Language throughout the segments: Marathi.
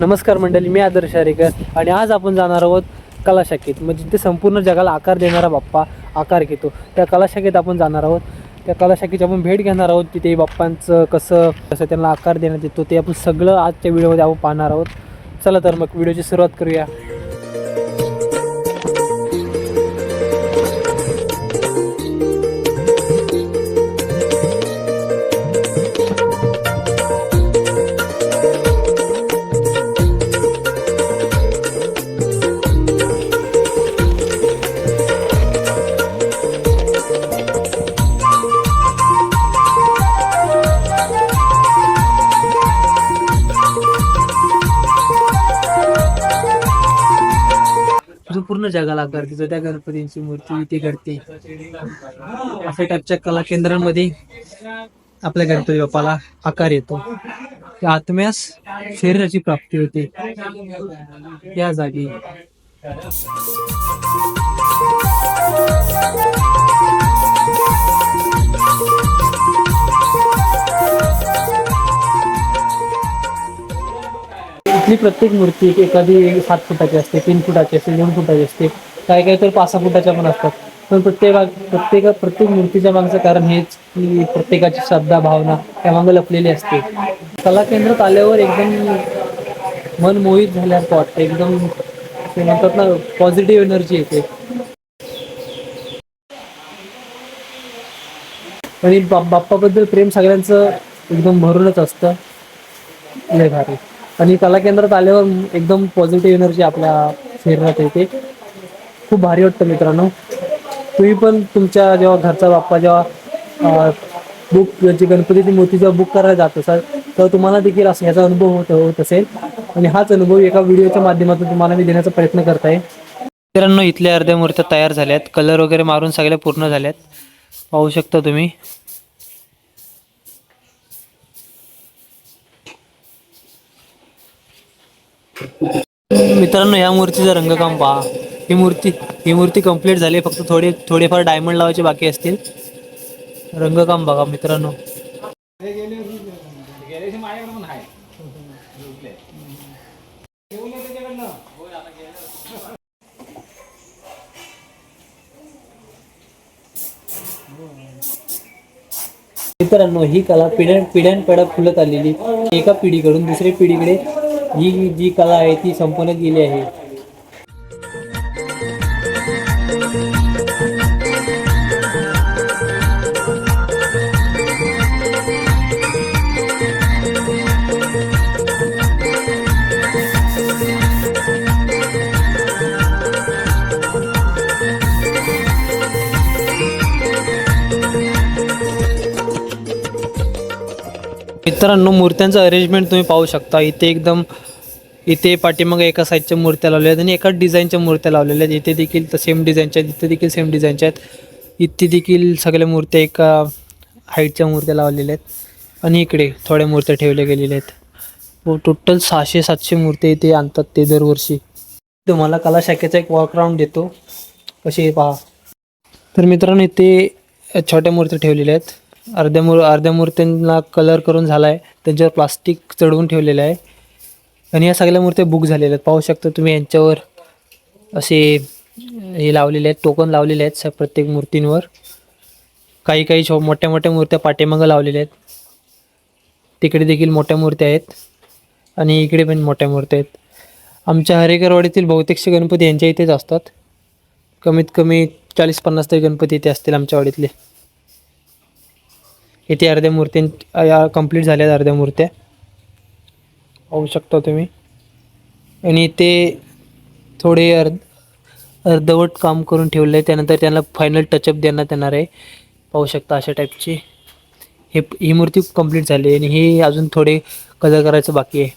नमस्कार मंडळी मी आदर्श आरेकर आणि आज आपण जाणार आहोत कलाशाखेत. म्हणजे ते संपूर्ण जगाला आकार देणारा बाप्पा आकार घेतो. त्या कलाशाखेत आपण जाणार आहोत. त्या कलाशाखेची आपण भेट घेणार आहोत. तिथे बाप्पांचं कसं कसं त्यांना आकार देण्यात येतो ते आपण सगळं आजच्या व्हिडिओमध्ये आपण पाहणार आहोत. चला तर मग व्हिडिओची सुरुवात करूया. पूर्ण जगाला आकार देतो त्या गणपतींची मूर्ती इथे घडते. अशा टाईपच्या कला केंद्रांमध्ये आपल्या गणपती बाप्पाला आकार येतो. त्या आत्म्यास शरीराची प्राप्ती होते. या जागी इथली प्रत्येक मूर्ती एखादी सात फुटाची असते तीन फुटाची असते दोन फुटाची असते काही काही तर पाच सहा फुटाच्या पण असतात. पण प्रत्येक प्रत्येक प्रत्येक मूर्तीच्या मागचं कारण हेच की प्रत्येकाची श्रद्धा भावना त्यामागे लपलेली असते. कला केंद्रात आल्यावर एकदम मन मोहित झाल्यासारखं वाटतं. एकदम ते म्हणतात ना पॉझिटिव्ह एनर्जी येते. आणि बाप्पाबद्दल प्रेम सगळ्यांचं एकदम भरूनच असतं. लय भारी. आणि कला केंद्रात आल्यावर एकदम पॉझिटिव्ह एनर्जी आपल्या शरीरात येते. खूप भारी वाटतं मित्रांनो. तुम्ही पण तुमच्या जेव्हा घरचा बाप्पा जेव्हा बुक जे म्हणजे गणपतीची मूर्ती जेव्हा बुक करायला जात असाल तर तुम्हाला देखील असं ह्याचा अनुभव होत होत असेल. आणि हाच अनुभव एका व्हिडिओच्या माध्यमातून तुम्हाला मी देण्याचा प्रयत्न करत आहे मित्रांनो इथल्या अर्ध्या मूर्त्या तयार झाल्यात. कलर वगैरे मारून सगळ्या पूर्ण झाल्यात. पाहू शकता तुम्ही. मित्रांनो या मूर्तीचं रंगकाम पहा. ही मूर्ती ही मूर्ती कंप्लीट झाली. फक्त थोडे थोडेफार डायमंड लावायचे बाकी असतील. रंगकाम बघा मित्रांनो. मित्रांनो ही कला पिढ्यान पिढ्यानपिढ्या फुलत आलेली एका पिढीकडून दुसऱ्या पिढीकडे ही जी कला आहे ती संपवण्यात गेली आहे. मित्रांनो मूर्त्यांचं अरेंजमेंट तुम्ही पाहू शकता. इथे एकदम इथे पाठीमागे एका साईजच्या मूर्त्या लावल्या आहेत आणि एकाच डिझाईनच्या मूर्त्या लावलेल्या आहेत. इथे देखील तर सेम डिझाईनच्या आहेत. इथे देखील सेम डिझाईनच्या आहेत. इथे देखील सगळ्या मूर्त्या एका हाईटच्या मूर्त्या लावलेल्या आहेत. आणि इकडे थोड्या मूर्त्या ठेवल्या गेलेल्या आहेत. व टोटल सहाशे सातशे मूर्त्या इथे आणतात ते दरवर्षी. तुम्हाला कला शाखेचा एक वॉकराऊंड देतो. कसे पहा. तर मित्रांनो इथे छोट्या मूर्त्या ठेवलेल्या आहेत. अर्ध्या मूर अर्ध्या मूर्त्यांना कलर करून झाला आहे त्यांच्यावर प्लास्टिक चढवून ठेवलेलं आहे. आणि या सगळ्या मूर्त्या बुक झालेल्या आहेत. पाहू शकता तुम्ही यांच्यावर असे हे लावलेले आहेत टोकन लावलेले आहेत स- प्रत्येक मूर्तींवर. काही काही छो मोठ्या मोठ्या मूर्त्या पाठीमागं लावलेल्या आहेत. तिकडे देखील मोठ्या मूर्त्या आहेत आणि इकडे पण मोठ्या मूर्त्या आहेत. आमच्या हरेकरवाडीतील बहुतेकशे गणपती यांच्या इथेच असतात. कमीत कमी चाळीस पन्नास तरी गणपती इथे असतील आमच्या वाडीतले. इथे अर्ध्या मूर्त्यां कंप्लीट आहेत अर्ध्या मूर्त्या. पाहू शकता तुम्ही. आणि ते थोडे अर्ध अर्धवट काम करून ठेवलं. आहे त्यानंतर त्यांना फायनल टचअप देण्यात येणार आहे. पाहू शकता अशा टाईपची हे ही मूर्ती कंप्लीट झाली आहे आणि हे अजून थोडे कलर करायचं बाकी आहे.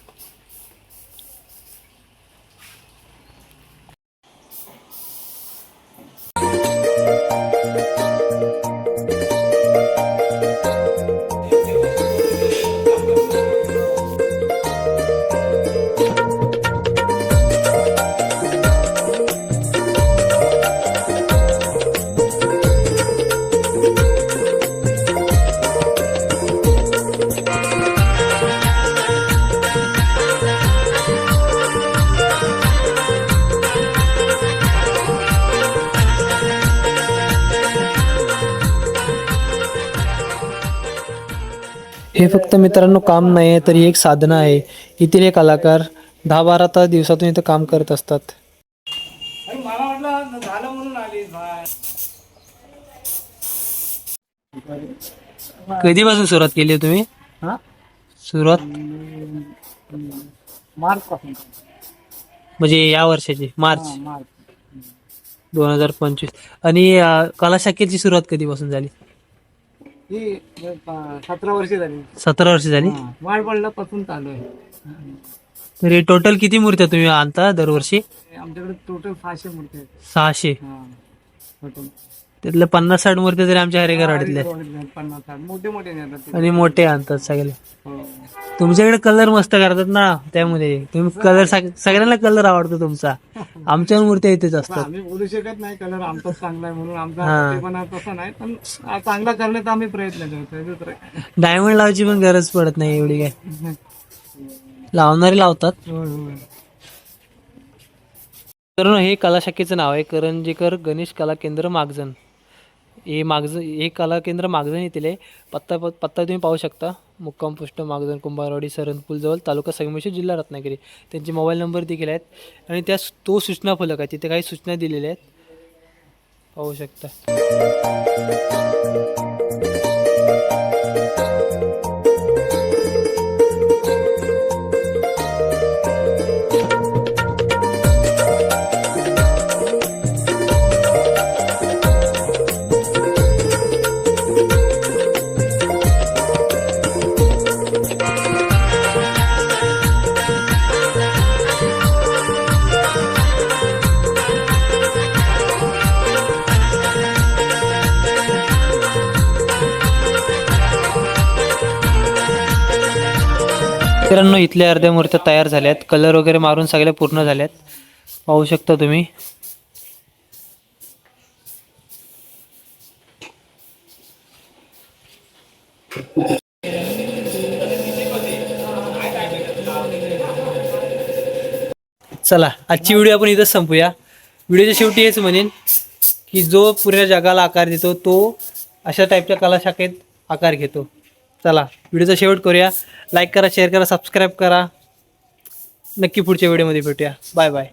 हे फक्त मित्रांनो काम नाही आहे तर एक साधना आहे. येथील हे कलाकार दहा बारा तास दिवसातून इथं काम करत असतात. कधीपासून सुरुवात केली आहे तुम्ही? हा? सुरुवात? मार्च पासून म्हणजे या वर्षाची मार्च. मार्च. दोन हजार पंचवीस. आणि अं, कला शाखेची सुरुवात कधीपासून झाली? ही सतरा वर्ष झाली. सतरा वर्ष झाली? पासून चालू आहे. तरी टोटल किती मूर्त्या तुम्ही आणता दरवर्षी? आमच्याकडे टोटल सहाशे मूर्ती आहेत. सहाशे. टोटल त्यातल्या पन्नास साठ मूर्त्या तरी आमच्या हरेकरवाडीतल्या आहेत. पन्नास साठ. मोठे मोठे. आणि मोठे आणतात सगळे. हो. तुमच्याकडे कलर मस्त करतात ना त्यामध्ये. तुम्ही कलर सगळ्यांना कलर आवडतो तुमचा. आमच्या मूर्त्या इथेच असतात. आम्ही बोलू शकत नाही कलर आमचाच चांगला आहे म्हणून आमचा हा. ते पण तसं नाही पण आ- चांगला करण्याचा आम्ही प्रयत्न करतो दुसरं काय. डायमंड लावायची पण गरज पडत नाही एवढी काय. लावणारे लावतात. होय, होय. तर हे कला शाखेचं नाव आहे. करंजीकर गणेश कला केंद्र मागजन हे मागजन हे कला केंद्र मागजन येथील आहे. पत्ता पत्ता तुम्ही पाहू शकता. मुक्काम पोस्ट मागदन कुंभारवाडी सरनपूल तालुका संगमेश्वर जिल्हा रत्नागिरी. त्यांचे मोबाईल नंबर देखील आहेत. आणि त्या तो सूचना फलक आहे. तिथे काही सूचना दिलेल्या आहेत. पाहू शकता. मित्रांनो इथल्या अर्ध्या मूर्त्या तयार झाल्यात. कलर वगैरे मारून सगळ्या पूर्ण झाल्यात. पाहू शकता तुम्ही. चला आजची व्हिडिओ आपण इथंच संपूया. व्हिडिओच्या शेवटी हेच म्हणेन की जो पुऱ्या जगाला आकार देतो तो अशा टाईपच्या कला शाखेत आकार घेतो. चला व्हिडिओचा शेवट करूया. लाईक करा शेअर करा सबस्क्राईब करा. नक्की पुढच्या व्हिडिओमध्ये भेटूया. Bye bye